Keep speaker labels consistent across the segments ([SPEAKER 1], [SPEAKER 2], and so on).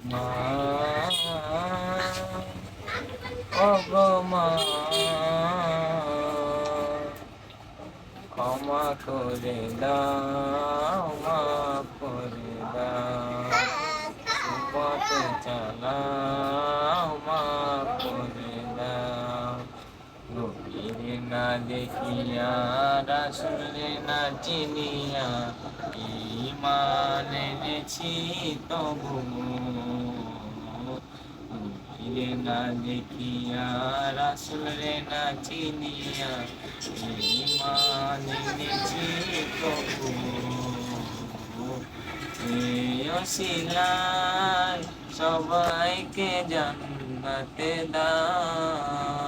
[SPEAKER 1] মা মা ক্ষমা করে দাও মাফ করে দাও পথে চালাও মাফ করে দাও গভীরে না দেখিয়া রাসুলে না চিনিয়া ইমান এনেছি তবু। গভীরে না দেখিয়া রাসুলে না চিনিয়া ইমান এনেছি তবু। সবাইকে জান্নাতে ক্ষমা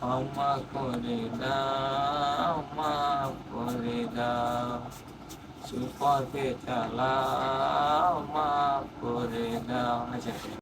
[SPEAKER 1] ক্ষমা করে দাও মাফ করে দাও। সুপথে চালাও মাফ করে দাও। আচ্ছা